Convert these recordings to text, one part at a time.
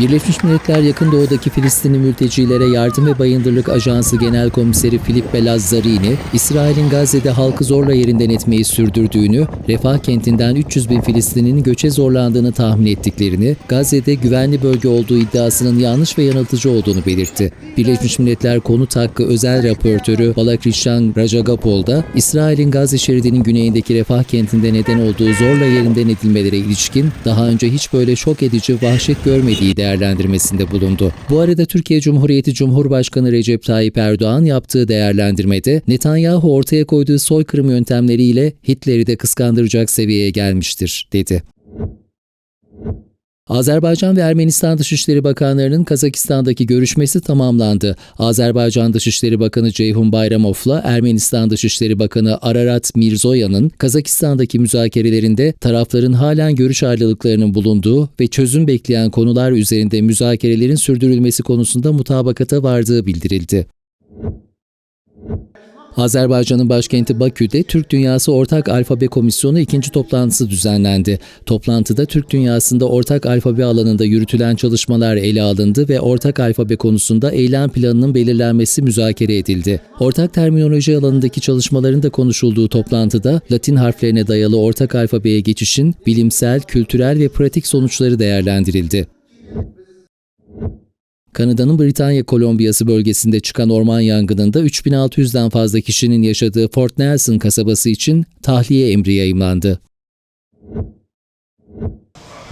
Birleşmiş Milletler Yakın Doğu'daki Filistinli mültecilere yardım ve bayındırlık ajansı genel komiseri Filippo Lazzarini, İsrail'in Gazze'de halkı zorla yerinden etmeyi sürdürdüğünü, Refah kentinden 300 bin Filistinlinin göçe zorlandığını tahmin ettiklerini, Gazze'de güvenli bölge olduğu iddiasının yanlış ve yanıltıcı olduğunu belirtti. Birleşmiş Milletler Konut Hakkı Özel Raportörü Balakrishan Rajagopal da, İsrail'in Gazze şeridinin güneyindeki Refah kentinde neden olduğu zorla yerinden edilmelere ilişkin daha önce hiç böyle şok edici vahşet görmediği değerlendirmesinde bulundu. Bu arada Türkiye Cumhuriyeti Cumhurbaşkanı Recep Tayyip Erdoğan yaptığı değerlendirmede Netanyahu ortaya koyduğu soykırım yöntemleriyle Hitler'i de kıskandıracak seviyeye gelmiştir, dedi. Azerbaycan ve Ermenistan Dışişleri Bakanlarının Kazakistan'daki görüşmesi tamamlandı. Azerbaycan Dışişleri Bakanı Ceyhun Bayramov'la Ermenistan Dışişleri Bakanı Ararat Mirzoyan'ın Kazakistan'daki müzakerelerinde tarafların halen görüş ayrılıklarının bulunduğu ve çözüm bekleyen konular üzerinde müzakerelerin sürdürülmesi konusunda mutabakata vardığı bildirildi. Azerbaycan'ın başkenti Bakü'de Türk Dünyası Ortak Alfabe Komisyonu ikinci toplantısı düzenlendi. Toplantıda Türk dünyasında ortak alfabe alanında yürütülen çalışmalar ele alındı ve ortak alfabe konusunda eylem planının belirlenmesi müzakere edildi. Ortak terminoloji alanındaki çalışmaların da konuşulduğu toplantıda Latin harflerine dayalı ortak alfabeye geçişin bilimsel, kültürel ve pratik sonuçları değerlendirildi. Kanada'nın Britanya Kolombiyası bölgesinde çıkan orman yangınında 3600'den fazla kişinin yaşadığı Fort Nelson kasabası için tahliye emri yayımlandı.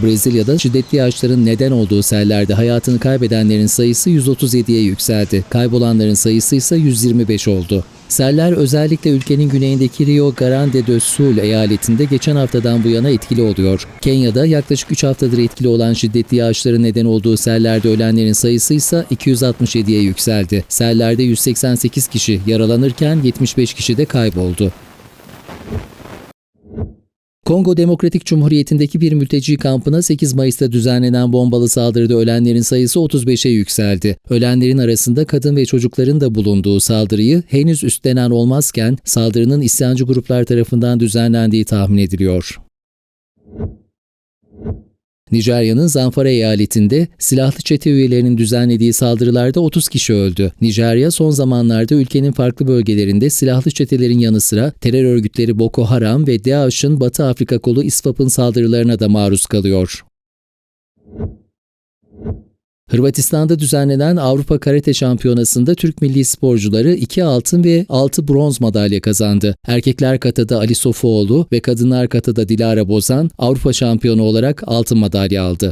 Brezilya'da şiddetli yağışların neden olduğu sellerde hayatını kaybedenlerin sayısı 137'ye yükseldi. Kaybolanların sayısı ise 125 oldu. Seller özellikle ülkenin güneyindeki Rio Grande do Sul eyaletinde geçen haftadan bu yana etkili oluyor. Kenya'da yaklaşık 3 haftadır etkili olan şiddetli yağışların neden olduğu sellerde ölenlerin sayısı ise 267'ye yükseldi. Sellerde 188 kişi yaralanırken 75 kişi de kayboldu. Kongo Demokratik Cumhuriyeti'ndeki bir mülteci kampına 8 Mayıs'ta düzenlenen bombalı saldırıda ölenlerin sayısı 35'e yükseldi. Ölenlerin arasında kadın ve çocukların da bulunduğu saldırıyı henüz üstlenen olmazken saldırının isyancı gruplar tarafından düzenlendiği tahmin ediliyor. Nijerya'nın Zamfara eyaletinde silahlı çete üyelerinin düzenlediği saldırılarda 30 kişi öldü. Nijerya son zamanlarda ülkenin farklı bölgelerinde silahlı çetelerin yanı sıra terör örgütleri Boko Haram ve DAEŞ'ın Batı Afrika kolu İSWAP'ın saldırılarına da maruz kalıyor. Hırvatistan'da düzenlenen Avrupa Karate Şampiyonası'nda Türk milli sporcuları 2 altın ve 6 bronz madalya kazandı. Erkekler katada Ali Sofuoğlu ve kadınlar katada Dilara Bozan Avrupa şampiyonu olarak altın madalya aldı.